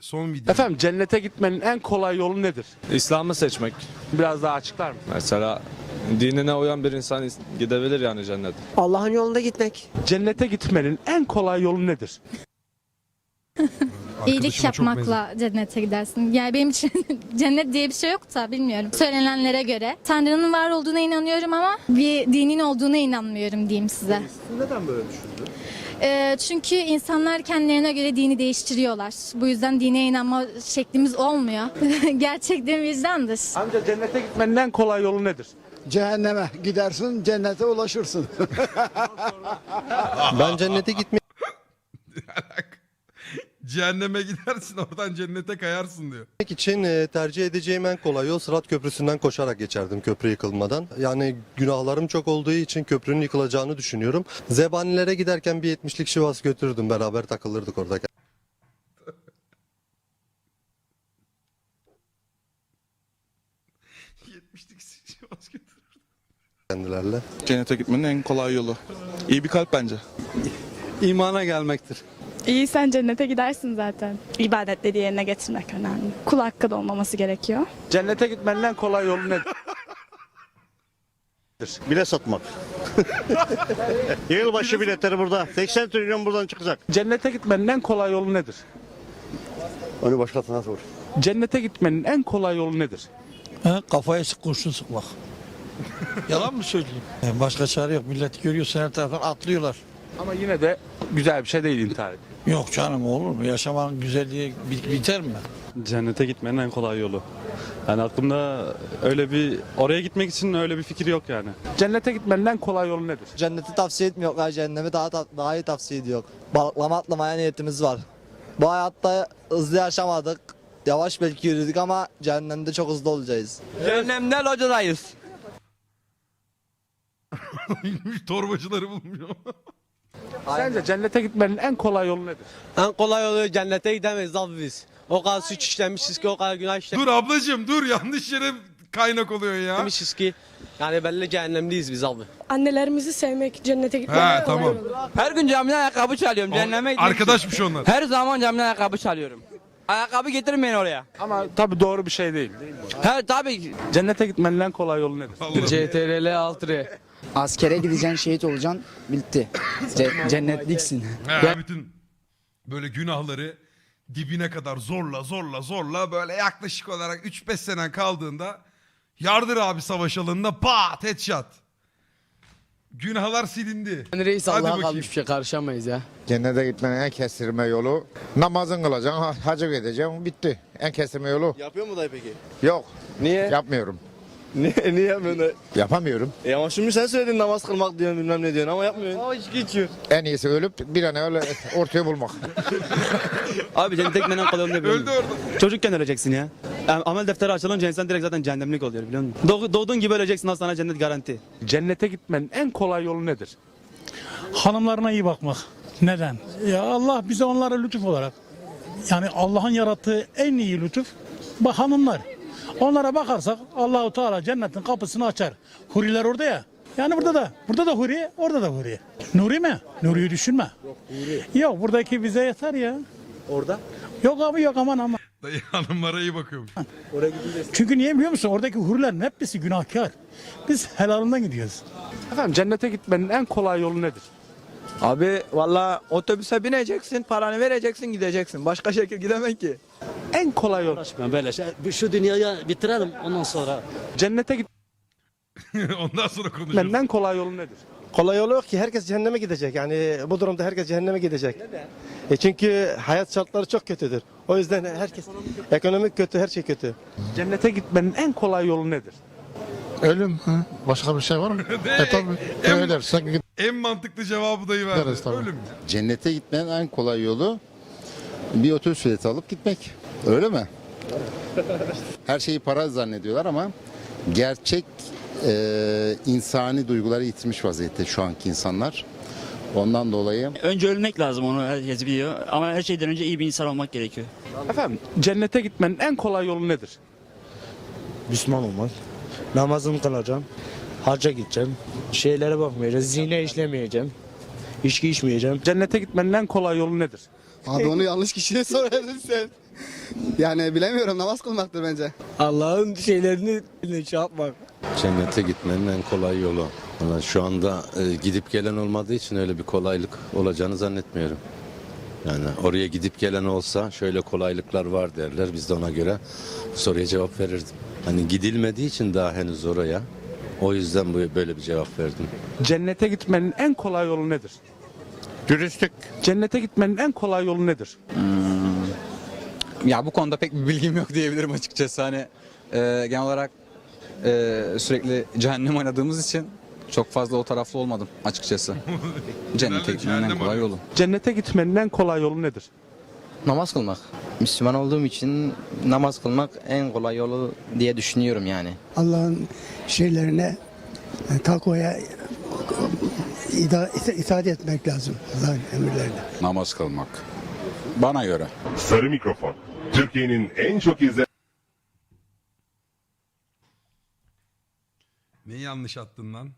Son video. Efendim cennete gitmenin en kolay yolu nedir? İslam'ı seçmek. Biraz daha açıklar mı? Mesela dinine uyan bir insan gidebilir yani cennet. Allah'ın yolunda gitmek. Cennete gitmenin en kolay yolu nedir? İyilik Arkadaşıma çok yapmakla cennete gidersin. Yani benim için cennet diye bir şey yok da bilmiyorum. Söylenenlere göre. Tanrı'nın var olduğuna inanıyorum ama bir dinin olduğuna inanmıyorum diyeyim size. Neden böyle düşündün? Ee, çünkü insanlar kendilerine göre dini değiştiriyorlar. Bu yüzden dine inanma şeklimiz olmuyor. Gerçek din vicdandır. Amca cennete gitmenin en kolay yolu nedir? Cehenneme gidersin, cennete ulaşırsın. Ben cennete gitmek Cehenneme gidersin oradan cennete kayarsın diyor. için e, tercih edeceğim en kolay yol Sırat Köprüsü'nden koşarak geçerdim köprü yıkılmadan. Yani günahlarım çok olduğu için köprünün yıkılacağını düşünüyorum. Zebanilere giderken bir 70'lik şivas götürürdüm beraber takılırdık orada 70'lik Sivas götür. kendilerle. Cennete gitmenin en kolay yolu. İyi bir kalp bence. İmana gelmektir. İyiysen cennete gidersin zaten. İbadetleri yerine getirmek önemli. Kul hakkı da olmaması gerekiyor. Cennete gitmenin en kolay yolu nedir? Bile satmak. Yılbaşı biletleri burada. 80 trilyon buradan çıkacak. Cennete gitmenin en kolay yolu nedir? Onu başkasına sor. Cennete gitmenin en kolay yolu nedir? Kafaya sık kurşun sıkmak. Yalan mı söyleyeyim? Başka çare yok. Millet görüyorsun her taraftan atlıyorlar. Ama yine de güzel bir şey değil intihar etmek. Yok canım olur mu? Yaşamanın güzelliği bi- biter mi? Cennete gitmenin en kolay yolu. Yani aklımda öyle bir oraya gitmek için öyle bir fikir yok yani. Cennete gitmenin en kolay yolu nedir? Cenneti tavsiye etmiyorlar. Cehennemi daha daha iyi tavsiye ediyor. Balıklama atlamaya niyetimiz var. Bu hayatta hızlı yaşamadık. Yavaş belki yürüdük ama cehennemde çok hızlı olacağız. Cehennemde locadayız. Torbacıları bulmuş. Sence cennete gitmenin en kolay yolu nedir? En kolay yolu cennete gidemeyiz abi biz. O kadar suç işlemişiz ki o kadar günah dur ablacığım dur yanlış yere kaynak oluyor ya. işlemişiz ki. Yani belli cehennemliyiz biz abi. Annelerimizi sevmek, cennete gitmek. He tamam. Her gün camiden ayakkabı çalıyorum. Cehenneme gitmek için. Arkadaşmış onlar. Her zaman camiden ayakkabı çalıyorum. Ayakkabı getirmeyin oraya. Ama tabii doğru bir şey değil. değil mi? He tabii. Cennete gitmenin en kolay yolu nedir? CTRL 6 Askere gideceksin şehit olacaksın. Bitti. cennetliksin. He, bütün böyle günahları dibine kadar zorla zorla zorla böyle yaklaşık olarak 3-5 senen kaldığında yardır abi savaş alanında pat headshot. Günahlar silindi. Reis Hadi Allah'a bakayım. kalmış bir şey karışamayız ya. Cennete gitmenin en kestirme yolu namazın kılacaksın, ha- hacı gideceksin, bitti. En kestirme yolu Yapıyor mu dayı peki? yok. Niye? Yapmıyorum. niye, niye yapmıyorsun? Yapamıyorum. E ama şimdi sen söyledin namaz kılmak diyorsun bilmem ne diyorsun ama yapmıyorsun. Ama hiç geçiyor. En iyisi ölüp bir an evvel ortaya bulmak. Abi cennete gitmenin en kolay yolu ne Öldü orada. Çocukken öleceksin ya. Yani amel defteri açılınca insan direkt zaten cehennemlik oluyor biliyor musun? Doğ- doğduğun gibi öleceksin sana cennet garanti. Cennete gitmenin en kolay yolu nedir? Hanımlarına iyi bakmak. Neden? Ya Allah bize onlara lütuf olarak. Yani Allah'ın yarattığı en iyi lütuf bu hanımlar. Onlara bakarsak Allahu Teala cennetin kapısını açar. Huriler orada ya. Yani burada da. Burada da huri, orada da huri. Nuri mi? Nuri'yi düşünme. Yok huri. Yok buradaki bize yeter ya. Orada? Yok abi yok aman aman. Dayı hanımlara iyi bakıyormuş. Çünkü niye biliyor musun? Oradaki hurilerin hepsi günahkar. Biz helalından gidiyoruz. Efendim cennete gitmenin en kolay yolu nedir? Abi valla otobüse bineceksin, paranı vereceksin, gideceksin. Başka şekil gidemek ki. En kolay yol. Böyle şey. Şu dünyayı bitirelim ondan sonra. Cennete Ondan sonra konuşuruz. en kolay yolu nedir? Kolay yolu yok ki herkes cehenneme gidecek. Yani bu durumda herkes cehenneme gidecek. E çünkü hayat şartları çok kötüdür. O yüzden herkes ekonomik kötü, her şey kötü. Cennete gitmenin en kolay yolu nedir? Ölüm. Başka bir şey var mı? e tabi. En- Ölersen En mantıklı cevabı dayı verdi. Gideriz tabii. Ölüm. Cennete gitmenin en kolay yolu bir otobüs bileti alıp gitmek. Öyle mi? Her şeyi para zannediyorlar ama gerçek e, insani duyguları yitirmiş vaziyette şu anki insanlar. Ondan dolayı Önce ölmek lazım onu herkes biliyor. Ama her şeyden önce iyi bir insan olmak gerekiyor. Efendim cennete gitmenin en kolay yolu nedir? Müslüman olmak. Namazımı kılacağım. Hacca gideceğim. Şeylere bakmayacağım. Zine işlemeyeceğim. İçki içmeyeceğim. Cennete gitmenin en kolay yolu nedir? Abi onu yanlış kişiye sorardın sen. Yani bilemiyorum namaz kılmaktır bence. Allah'ın şeylerini şey yapmak. Cennete gitmenin en kolay yolu. Ama şu anda e, gidip gelen olmadığı için öyle bir kolaylık olacağını zannetmiyorum. Yani oraya gidip gelen olsa şöyle kolaylıklar var derler. Biz de ona göre bu soruya cevap verirdim. Hani gidilmediği için daha henüz oraya. O yüzden bu böyle bir cevap verdim. Cennete gitmenin en kolay yolu nedir? Dürüstlük. Cennete gitmenin en kolay yolu nedir? Ya bu konuda pek bir bilgim yok diyebilirim açıkçası. Hani e, genel olarak e, sürekli cehennem oynadığımız için çok fazla o taraflı olmadım açıkçası. Cennete gitmenin en kolay yolu. Cennete gitmenin en kolay yolu nedir? Namaz kılmak. Müslüman olduğum için namaz kılmak en kolay yolu diye düşünüyorum yani. Allah'ın şeylerine takvaya itaat etmek lazım. Allah'ın emirlerine. Namaz kılmak. Bana göre. Sarı mikrofon. Türkiye'nin en çok izlenen Neyi yanlış attın lan?